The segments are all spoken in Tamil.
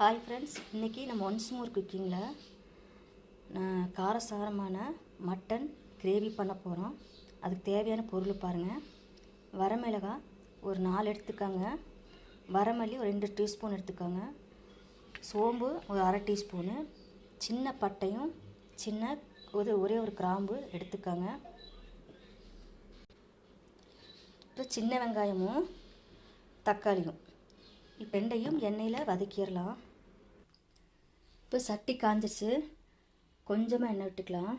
ஹாய் ஃப்ரெண்ட்ஸ் இன்றைக்கி நம்ம ஒன்ஸ் மோர் குக்கிங்கில் நான் காரசாரமான மட்டன் கிரேவி பண்ண போகிறோம் அதுக்கு தேவையான பொருள் பாருங்கள் வரமிளகா ஒரு நாலு எடுத்துக்கோங்க. வரமல்லி ஒரு ரெண்டு டீஸ்பூன் எடுத்துக்கோங்க. சோம்பு ஒரு அரை டீஸ்பூனு சின்ன பட்டையும் சின்ன ஒரு ஒரே ஒரு கிராம்பு எடுத்துக்கோங்க. இப்போ சின்ன வெங்காயமும் தக்காளியும். இப்போ ரெண்டையும் எண்ணெயில் வதக்கிடலாம். இப்போ சட்டி காஞ்சிச்சு கொஞ்சமாக எண்ணெய் விட்டுக்கலாம்.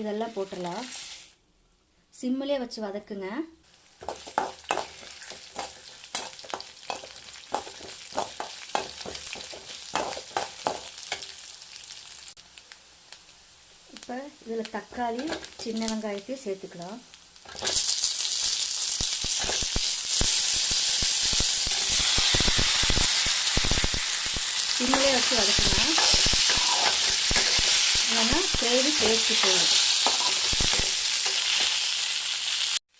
இதெல்லாம் போட்டுடலாம். சிம்மிலே வச்சு வதக்குங்க. இப்போ இதில் தக்காளி சின்ன வெங்காயத்தையும் சேர்த்துக்கலாம். சிம்மிலே வச்சு வதக்கணும். இல்லைன்னா கிரேவி டேஸ்ட்டு போயிடும்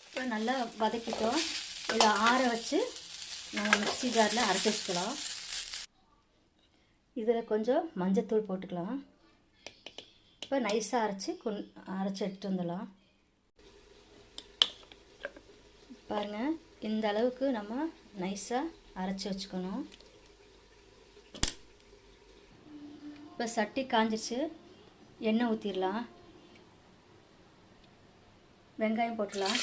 இப்போ நல்லா வதக்கிட்டோம். இதை ஆற வச்சு நம்ம மிக்சி ஜாரில் அரைச்சி வச்சுக்கலாம். இதில் கொஞ்சம் மஞ்சத்தூள் போட்டுக்கலாம். இப்போ நைஸாக அரைச்சி கொண் அரைச்சி எடுத்துட்டு வந்துடலாம். பாருங்கள் இந்த அளவுக்கு நம்ம நைஸாக அரைச்சி வச்சுக்கணும். இப்போ சட்டி காஞ்சிருச்சு. எண்ணெய் ஊற்றிடலாம் வெங்காயம் போட்டுடலாம்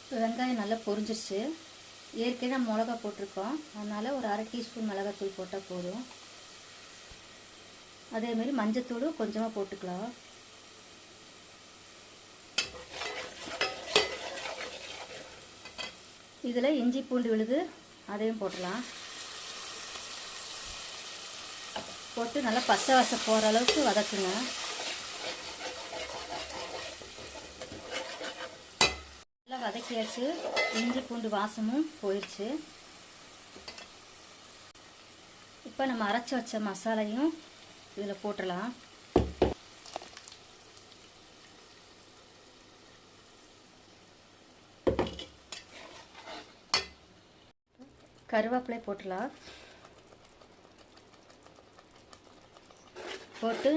இப்போ வெங்காயம் நல்லா பொரிஞ்சிருச்சு. ஏற்கனவே மிளகா போட்டிருக்கோம். அதனால் ஒரு அரை டீஸ்பூன் மிளகாத்தூள் போட்டால் போதும். அதேமாரி மஞ்சத்தூளும் கொஞ்சமாக போட்டுக்கலாம். இதில் இஞ்சி பூண்டு விழுது அதையும் போட்டுடலாம். போட்டு நல்லா பச்சை வாசம் போகிற அளவுக்கு வதக்குங்க. நல்லா வதக்கியாச்சு. இஞ்சி பூண்டு வாசமும் போயிடுச்சு இப்போ நம்ம அரைச்சி வச்ச மசாலையும் இதில் போட்டுடலாம். கருவேப்பிலை போட்டுடலாம். போட்டு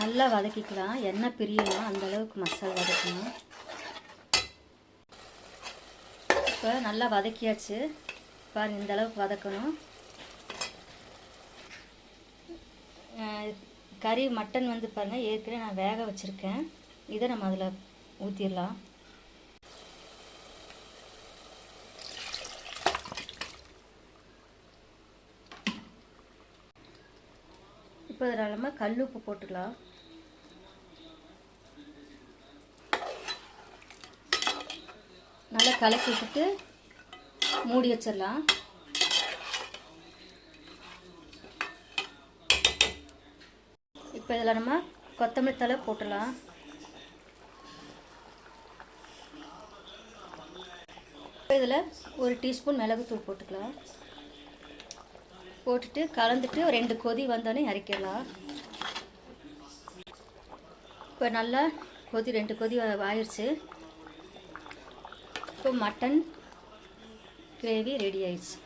நல்லா வதக்கிக்கலாம். எண்ணெய் பிரியணும் அந்தளவுக்கு மசாலா வதக்கணும். இப்போ நல்லா வதக்கியாச்சு. பாருங்க இந்த அளவுக்கு வதக்கணும். கறி மட்டன் வந்து பாருங்கள் ஏற்கனவே நான் வேக வச்சுருக்கேன். இதை நம்ம அதில் ஊற்றிடலாம் இப்போ இதில் நம்ம கல் உப்பு போட்டுக்கலாம். நல்லா கலக்கி விட்டுட்டு மூடி வச்சிடலாம். இப்போ இதில் நம்ம கொத்தமல்லி தலை போட்டுடலாம். இப்போ இதில் ஒரு டீஸ்பூன் மிளகுத்தூள் போட்டுக்கலாம். போட்டுட்டு கலந்துட்டு ஒரு ரெண்டு கொதி வந்தோடனே இறக்கிடலாம். இப்போ நல்லா கொதி ரெண்டு கொதி ஆயிடுச்சு இப்போ மட்டன் கிரேவி ரெடி ஆயிடுச்சு